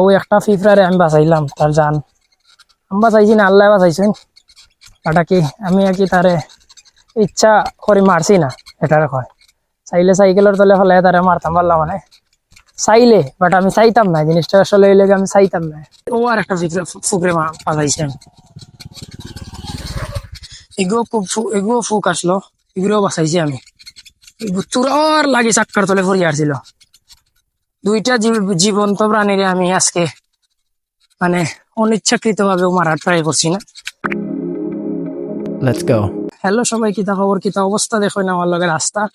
ও একটা ফিফরারে আমি বাঁচাইলাম, তার জান। আমি বাঁচাইছি না, আল্লাহ বাঁচাইছেন। এটা কি, আমি আর কি তারে ইচ্ছা করে মারছি না, এটারে কয়। চাইলে সাইকেলের তলে ফেলে তারে মারতাম, পারলাম মানে চাইলে বাট আমি চাইতাম না, জিনিসটা আসলে এই আমি চাইতাম না। ও আর একটা ফুকরে মা আমি এগুলো এগুলো ফুক আসলো এগুলো বাঁচাইছি আমি। তোর লাগে চাক্কার তলে ফরিয়ে আসছিল। দুইটা জীব- জীবন্ত প্রাণীরে আমি আজকে মানে অনিচ্ছাকৃত ভাবে মারার ট্রাই করছি না. হ্যালো সবাই কিতা খবর কিতা অবস্থা? দেখো না আমার লগে রাস্তা।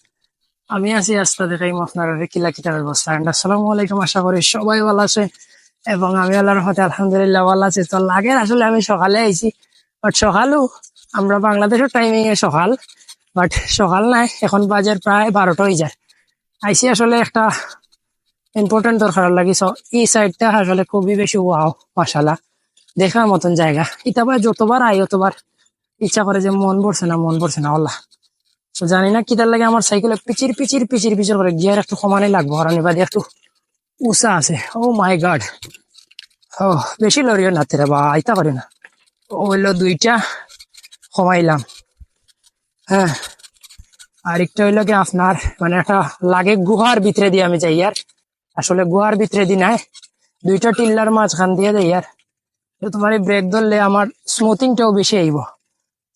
আমি আছি রাস্তা দেখাই আপনার কিলা কিতা ব্যবস্থা। And আসসালামু আলাইকুম আশা করি সবাই ভালো আছে। এবং আমি আল্লাহর হাতে আলহামদুলিল্লাহ ভালো আছি। তো লাগে আসলে আমি সকালে আইছি বাট সকালও আমরা বাংলাদেশের টাইমিং এ সকাল বাট সকাল নাই এখন বাজের প্রায় বারোটা হয়ে যায়। আইসি আসলে একটা ইম্পর্টেন্ট দরকার লাগিস এই সাইডটা আসলে খুবই বেশি ওয়াও মাসালা দেখার মতন জায়গা। ইতাবার যতবার আই অতবার ইচ্ছা করে যে মন পড়ছে না, মন পড়ছে না, আল্লাহ। তো জানি না কিতার লাগে আমার সাইকেলে পিচির পিচির পিচির পিচির করে গিয়ার একটু সমানে লাগবো কারণ এবার একটু উষা আছে। ও মাই গড ও বেশি লরিও না তেরা বা, আইতা করে না। ও হইল দুইটা কমাইলাম। হ্যাঁ। আর একটা হইল কি আপনার মানে একটা লাগে গুহার ভিতরে দিয়ে আমি যাই, আর আসলে গুহার ভিতরে দি নাই। দুইটা টিল্লার মাঝখান দিয়ে দেই আর। তোমার ব্রেক ধরলে আমার স্মুথিংটাও বেশি আইব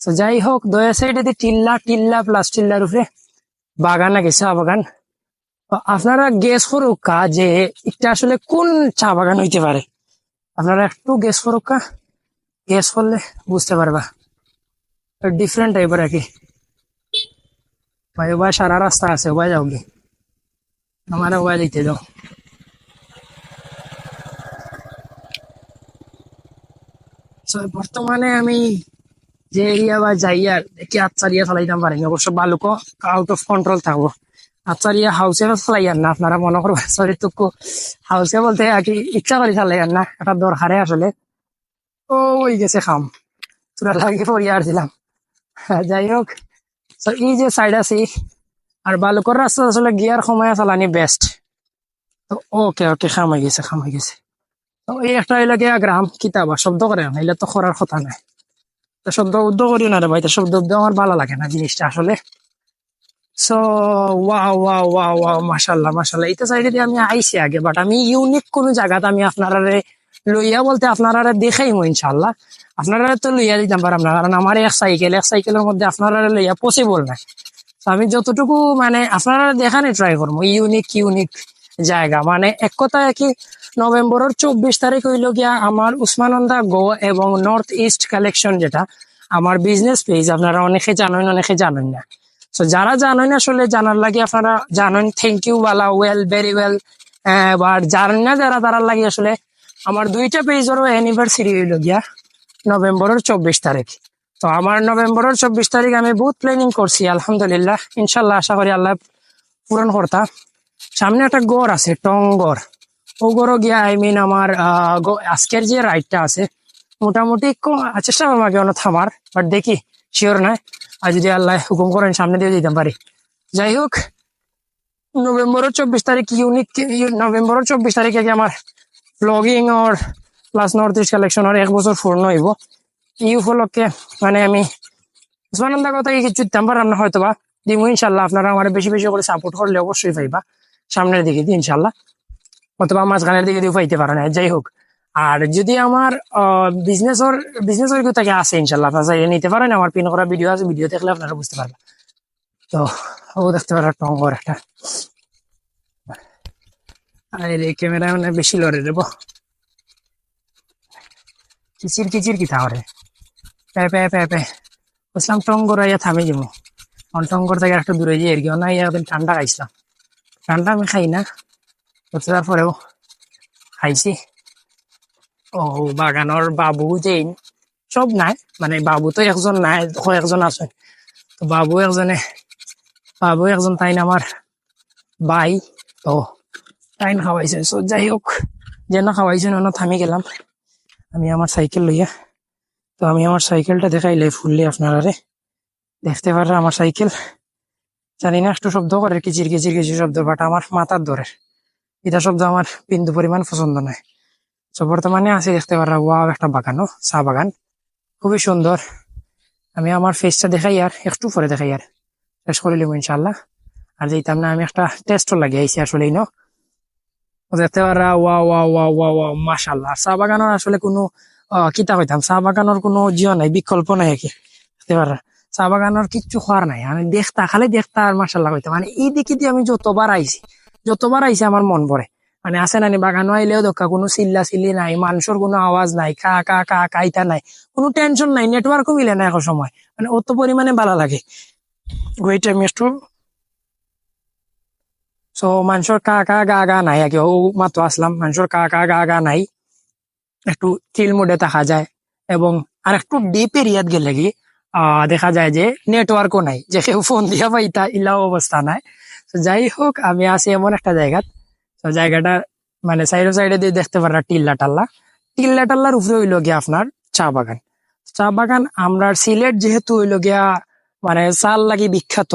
তো যাই হোক, দয়া সাইডে দিয়ে টিল্লা টিল্লা প্লাস টিল্লার উপরে বাগান চা বাগান। আপনারা গেস করুক যে এটা আসলে কোন চা বাগান হইতে পারে। আপনারা একটু গেস করুক কা। গেস করলে বুঝতে পারবা। ডিফারেন্ট টাইপের আর কি। ভাই ওবাই সারা রাস্তা আছে ওবাই যাও ওবাই দিতে দাও So, বর্তমানে আমি যে এরিয়া বা যাইয়া দেখি আচ্চারিয়া চালাইতাম পারিনি অবশ্য বালুকো আউট অফ কন্ট্রোল থাকব। আচ্চারিয়া হাউসে চালাইয়ার না আপনারা মনে করবেন সরি টুকু। হাউসে বলতে আর কি ইচ্ছা করে চালাইয়ার না একটা দরকারে আসলে। ও ওই গেছে খাম। তোরা লাগে পড়িয়া আসছিলাম হ্যাঁ, যাই হোক। এই যে সাইড আছে আর বালুকর রাস্তা আসলে গিয়ার সময় চালানি বেস্ট ওকে ওকে খাম হয়ে গেছে, খাম হয়ে গেছে। তো, এই একটা গিয়া গ্রাম কিতাবা শব্দ করে না এলে তো করার কথা নাই। তো, শব্দ উদ্যোগ করি না রে ভাই, তো, শব্দ উদ্যোগ আমার ভালো লাগে না জিনিসটা আসলে। So wow wow wow wow মাশাল্লাহ মাশাল্লাহ। এইটা সাইডে দিয়ে আমি আইছি আগে বাট আমি ইউনিক কোন জায়গাতে আমি আপনারা লইয়া বলতে আপনারা দেখাইমো ইনশাল্লাহ। আপনারা তো লইয়া দিতাম পারাম না কারণ আমার এক সাইকেল এক সাইকেলের মধ্যে আপনারা লইয়া পসিবল না তো আমি যতটুকু মানে আপনারা দেখানে ট্রাই করব ইউনিক ইউনিক জায়গা। মানে এক কথায় কি, নভেম্বরের চব্বিশ তারিখ হইল গিয়া আমার উসমানন্দা গো এবং নর্থ ইস্ট কালেকশন যেটা, আমার বিজনেস পেজ আপনারা অনেকে জানেন অনেকে জানেন না। তো যারা জানেন আসলে জানার লাগে আপনারা জানেন থ্যাংক ইউ বালা ওয়েল ভেরি ওয়েল আর জানেন না যারা তারা লাগে আসলে আমার দুইটা পেজেরও অ্যানিভার্সারি হইল গিয়া নভেম্বরের চব্বিশ তারিখ। তো আমার নভেম্বরের চব্বিশ তারিখ আমি বহুত প্ল্যানিং করছি, আলহামদুলিল্লাহ। ইনশাল্লাহ আশা করি আল্লাহ পূরণ করতা। সামনে একটা গড় আছে টংগড় ও গড়ও গিয়া আই মিন আমার আজকের যে রাইডটা আছে, মোটামুটি চেষ্টা করব আগে অন্য থামার বাট দেখি শিওর নয় আর যদি আল্লাহ হুকুম করেন, সামনে দিয়ে দিতে পারি। যাই হোক, নভেম্বরের চব্বিশ তারিখ ইউনিক নভেম্বরের চব্বিশ তারিখে আমার ব্লগিং ওর প্লাস নর্থ ইস্ট কালেকশন এক বছর পূর্ণ হইব? এই উপলক্ষে মানে আমি উসমানন্দা কথা কিছু দিতাম পারলাম না হয়তো বা দিব ইনশাল্লাহ, আপনারা আমার বেশি বেশি করে সাপোর্ট করলে অবশ্যই পাইবা। সামনের দিকে দিয়ে ইনশাল্লাহ। অথবা মাঝখানের দিকে দিয়ে পাইতে পারে না যাই হোক। আর যদি আমার বিজনেসর বিজনেসের থেকে আছে ইনশাল্লাহ, আপনারা চাইলে নিতে পারেন। আমার পিন করা ভিডিও আছে ভিডিও দেখলে আপনারা বুঝতে পারবেন। তো, ও দেখতে পারেন টঙ্গর একটা। আর এই ক্যামেরা মানে বেশি লড়ে দেবো কিচির কিচির কি তাহলে পে পে পে পে বুঝলাম টঙ্গর ইয়া থামে যাব। কারণ টঙ্গর থেকে একটু দূরে যাই আর কি না ইয়া ওদের ঠান্ডা খাইছিলাম। ঠান্ডা আমি খাই না। তারপরেও খাইছি। ও বাগানোর বাবু যে সব নাই। মানে বাবু তো একজন নাই কয়েকজন আছে। তো বাবু একজনে বাবু একজন তাই না আমার ভাই তো তাই না খাওয়াইছে। So, যাই হোক যেন খাওয়াইছে না থামি গেলাম। আমি আমার সাইকেল লইয়া তো আমি আমার সাইকেলটা দেখাইলে ফুললি আপনারা রে দেখতে পারে আমার সাইকেল? জানি না, একটু শব্দ করে, কিচির কিচির কিচির শব্দ বাট আমার মাথার ধরে এটা শব্দ আমার বিন্দু পরিমাণ পছন্দ নয়। তো বর্তমানে আছে, দেখতে পারা ওয়াও, একটা বাগানও চা বাগান। খুবই সুন্দর। আমি আমার ফেসটা দেখাই আর, একটু পরে দেখাই আর। শেষ করে নিব ইনশাল্লাহ আর যেতাম না, আমি একটা টেস্টও লাগিয়ে আইছি আসলে ন? দেখতে পারা ওয়া ওয়া ওয়া ওয়া ওয়া মাশাল্লাহ চা বাগানের আসলে কোনো কিতা কইতাম চা বাগানের কোনো জিও নাই, বিকল্প নাই কি দেখতে পারা চা বাগানের কিচ্ছু খোয়ার নাই। আমি দেখতা খালি দেখতা আর মাশাল্লাহ কইতাম মানে এই দিকে দিয়ে আমি যতবার আইছি যতবার আইছি আমার মন পড়ে মানে আছে নানি বাগানো আইলেও দোকা কোনো চিল্লা চিল্লি নাই মানুষের কোনো আওয়াজ নাই, কা কা কা কাইতা নাই, কোনো টেনশন নাই নেটওয়ার্কও মিলে না এখন সময়। মানে অত পরিমাণে ভালো লাগে। ওয়েট আমি একটু সো মানুষের কা কা, গা গা নাই আগে ও মাত্র আসলাম। মানুষের কা কা, গা গা নাই। একটু চিল মুডে থাকা যায় এবং আর একটু ডিপ এরিয়াত গেলে কি দেখা যায় যে নেটওয়ার্কও নাই, যে কেউ ফোন দিয়া পাইতা ইলাও অবস্থা নাই। তো যাই হোক, আমি আছি এমন একটা জায়গাত। তো জায়গাটা মানে সাইডে সাইডে দিয়ে দেখতে পারা টিল্লা টাল্লা। টিল্লা টাল্লার উপরে হইল গিয়া আপনার চা বাগান। চা বাগান আমরা সিলেট যেহেতু হইল গিয়া মানে চাল লাগি বিখ্যাত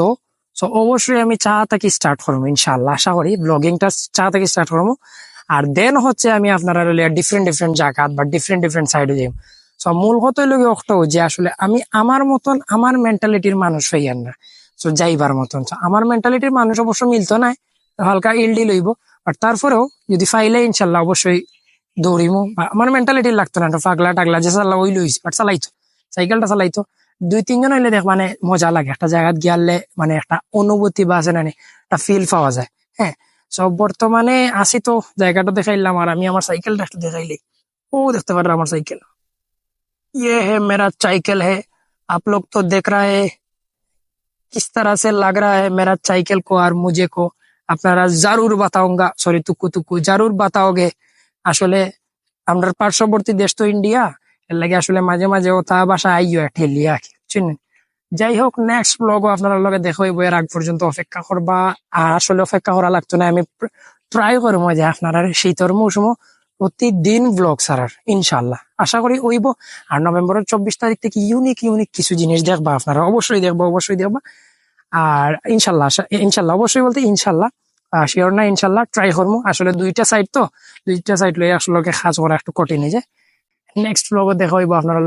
তো অবশ্যই আমি চা থেকে স্টার্ট করব ইনশাল্লাহ আশা করি ব্লগিংটা চা থেকে স্টার্ট করব। আর দেন হচ্ছে আমি আপনারা ডিফারেন্ট ডিফারেন্ট জায়গা বা ডিফারেন্ট ডিফারেন্ট সাইডে যাই। সো মূল কথা হইল একটা যে আসলে আমি আমার মতন আমার মেন্টালিটির মানুষ হইয়ান না। তো যাইবার মতন। আমার মেন্টালিটির মানুষ অবশ্য মিলতো না হালকা ইল্ডি লইব। বাট তারপরেও যদি ফাইলে ইনশাল্লাহ অবশ্যই দৌড়িমু। বা আমার মেন্টালিটি লাগতো না পাগলা টাগলা যে চাল্লা ওই লইছি বাট চালাইতো। সাইকেলটা চালাইতো। দুই তিনজন হইলে দেখ মানে মজা লাগে। একটা জায়গাত গিয়ালে মানে একটা অনুভূতি বা আছে নি, একটা ফিল পাওয়া যায়। হ্যাঁ? সব বর্তমানে আসি তো জায়গাটা দেখাইলাম আর আমি আমার সাইকেলটা একটু দেখাইলি ও দেখতে পারে আমার সাইকেল ये है मेरा साइकिल है आप लोग तो देख रहा है किस तरह से लग रहा है मेरा साइकिल को और मुझे को আপনারা জারুর বাতাওঙ্গা সরি তুকু তুকু জারুর বাতাওগে আসলে আমরা পার্শ্ববর্তী দেশ তো ইন্ডিয়া এর লাগে আসলে মাঝে মাঝে ও তা বাসা আইও ঠেলিয়া চিনেন যাই হোক নেক্সট ব্লগও আপনারা লগে দেখো এর আগ পর্যন্ত অপেক্ষা করবা। আর আসলে অপেক্ষা করা লাগতো না, আমি ট্রাই করব যে আপনারা শীতর মৌসুমও প্রতিদিন ব্লগ ছাড়ার ইনশাল্লাহ আশা করি ওইব আর নভেম্বরের চব্বিশ তারিখ থেকে ইউনিক ইউনিক কিছু জিনিস দেখবা, আপনারা অবশ্যই দেখবা অবশ্যই দেখবা। আর ইনশাল্লাহ ইনশাল্লাহ অবশ্যই বলতে ইনশাল্লাহ শিওর না ইনশাল্লাহ ট্রাই করব। আসলে দুইটা সাইড তো, দুইটা সাইড লই আসলে কাজ করা একটু কঠিন যে নেক্সট ব্লগে দেখা হইব আপনারা